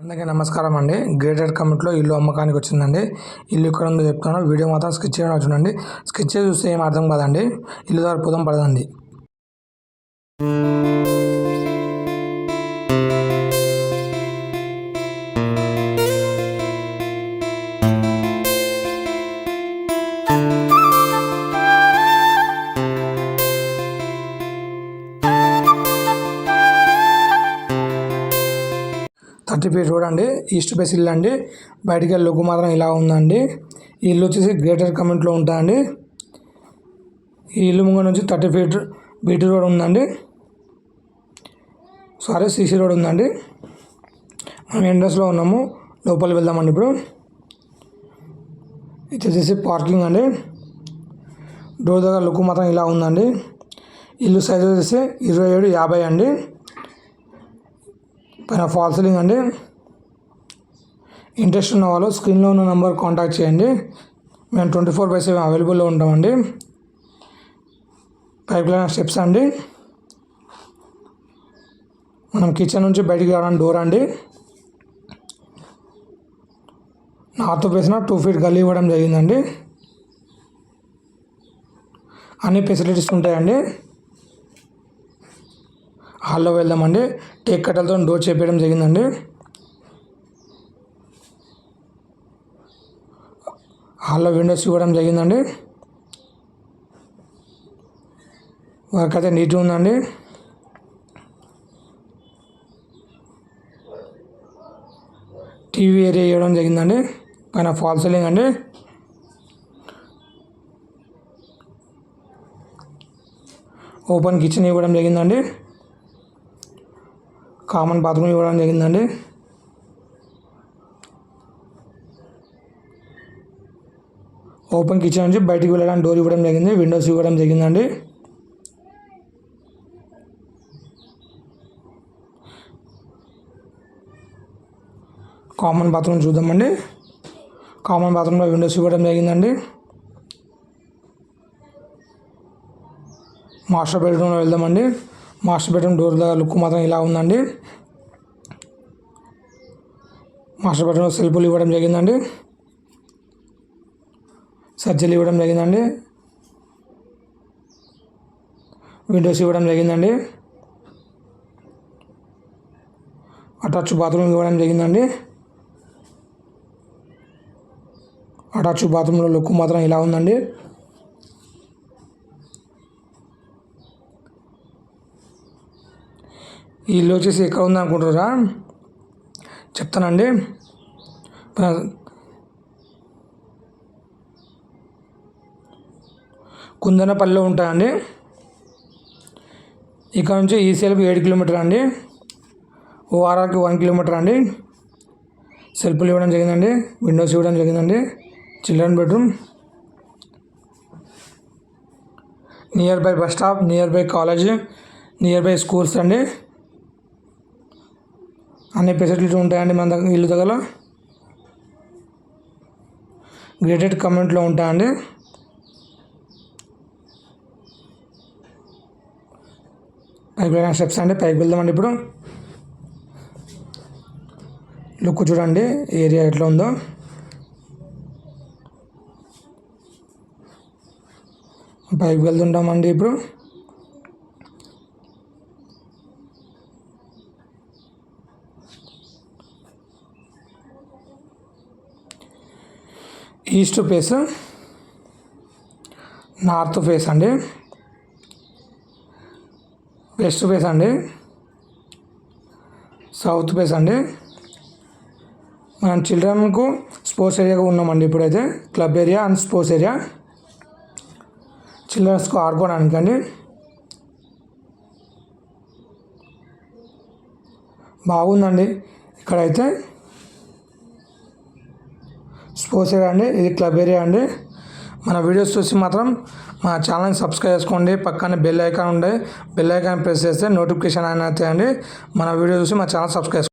అందరికీ నమస్కారం అండి. గ్రేటెడ్ కమిటీలో ఇల్లు అమ్మకానికి వచ్చిందండి. ఇల్లు ఇక్కడ ఉందో చెప్తాను. వీడియో మాత్రం స్కెచ్ చేయడం చూడండి. స్కెచ్ చేసి చూస్తే ఏం అర్థం కాదండి. ఇల్లు ద్వారా పుదం పడదండి. థర్టీ ఫీట్ రోడ్ అండి ఈస్ట్ ఫేస్ ఇల్లు అండి. బయటికి వెళ్ళి లుక్ మాత్రం ఇలా ఉందండి. ఈ ఇల్లు వచ్చేసి గ్రేటర్ కమెంట్లో ఉంటుందండి ఈ ఇల్లు ముంగ నుంచి థర్టీ ఫీట్ బీటీ రోడ్ ఉందండి. సారీ సీసీ రోడ్ ఉందండి. మనం ఎండ్రస్లో ఉన్నాము. లోపలికి వెళ్దామండి ఇప్పుడు. ఇది వచ్చేసి పార్కింగ్ అండి. డోర్ దగ్గర లుక్ మాత్రం ఇలా ఉందండి. ఇల్లు సైజ్ వచ్చేసి ఇరవై ఏడు యాభై అండి. పైన ఫాల్స్ లింక్ అండి. ఇంట్రెస్ట్ ఉన్న వాళ్ళు స్క్రీన్లో ఉన్న నెంబర్ కాంటాక్ట్ చేయండి. మేము ట్వంటీ ఫోర్ బై సెవెన్ అవైలబుల్లో ఉంటామండి. పైప్ లైన్ స్టెప్స్ అండి. మనం కిచెన్ నుంచి బయటికి రావడానికి డోర్ అండి. నార్త్ వేసిన టూ ఫీట్ గల్లీ ఇవ్వడం జరిగిందండి. అన్ని ఫెసిలిటీస్ ఉంటాయండి. హాల్లో వెళ్దామండి. టేక్ కట్టలతో డోర్ చేపించడం జరిగిందండి. హాల్లో విండోస్ ఇవ్వడం జరిగిందండి. వర్క్ అయితే నీట్గా ఉందండి. టీవీ ఏరియా ఇవ్వడం జరిగిందండి. పైన ఫాల్ సీలింగ్ అండి ఓపెన్ కిచెన్ ఇవ్వడం జరిగిందండి. కామన్ బాత్రూమ్ ఇవ్వడం జరిగిందండి. ఓపెన్ కిచెన్ నుంచి బయటికి వెళ్ళడానికి డోర్ ఇవ్వడం జరిగింది విండోస్ ఇవ్వడం జరిగిందండి. కామన్ బాత్రూమ్ చూద్దామండి. కామన్ బాత్రూంలో విండోస్ ఇవ్వడం జరిగిందండి. మాస్టర్ బెడ్రూమ్లో వెళ్దామండి. మాస్టర్ బెడ్రూమ్ డోర్ లుక్ మాత్రం ఇలా ఉందండి. మాస్టర్ బెడ్రూమ్లో సెల్ఫ్లు ఇవ్వడం జరిగిందండి. సజ్జలు ఇవ్వడం జరిగిందండి. విండోస్ ఇవ్వడం జరిగిందండి. అటాచ్ బాత్రూమ్ ఇవ్వడం జరిగిందండి. అటాచ్ బాత్రూంలో లుక్ మాత్రం ఇలా ఉందండి. ఈ ఇల్లు వచ్చేసి ఎక్కడ ఉంది అనుకుంటున్నారా? చెప్తానండి. కుందనపల్లిలో ఉంటాయండి ఇక్కడ నుంచి ఈసీఎల్కి ఏడు కిలోమీటర్ అండి. ఓఆర్ఆర్కి వన్ కిలోమీటర్ అండి. సెల్ఫ్లు ఇవ్వడం జరిగిందండి. విండోస్ ఇవ్వడం జరిగిందండి. Children bedroom. Nearby bus stop nearby college nearby schools అండి. అన్ని ఫెసిలిటీస్ ఉంటాయండి మన దగ్గర ఇల్లు దగ్గర? గ్రేటెడ్ కమెంట్లో ఉంటాయండి. పైకి వెళ్ళిన స్టెప్స్ అండి. పైకి వెళ్దామండి ఇప్పుడు. లుక్ చూడండి. ఏరియా ఎట్లా ఉందో. పైకి వెళ్తుంటామండి ఇప్పుడు. ఈస్ట్ ఫేస్ నార్త్ ఫేస్ అండి. వెస్ట్ ఫేస్ అండి. సౌత్ ఫేస్ అండి. మనం చిల్డ్రన్కు స్పోర్ట్స్ ఏరియాగా ఉన్నామండి ఇప్పుడైతే. Club area and sports area. చిల్డ్రన్స్కు ఆడుకోవడానికి అండి. బాగుందండి ఇక్కడైతే. స్పోర్ట్స్ అండి ఇది క్లబ్ ఏరియా అండి. మన వీడియోస్ చూసి మాత్రం మా ఛానల్ని సబ్స్క్రైబ్ చేసుకోండి. పక్కన బెల్ ఐకాన్ ఉండే బెల్ ఐకాన్ ప్రెస్ చేస్తే నోటిఫికేషన్ అయినా అండి మన వీడియో చూసి మా ఛానల్ సబ్స్క్రైబ్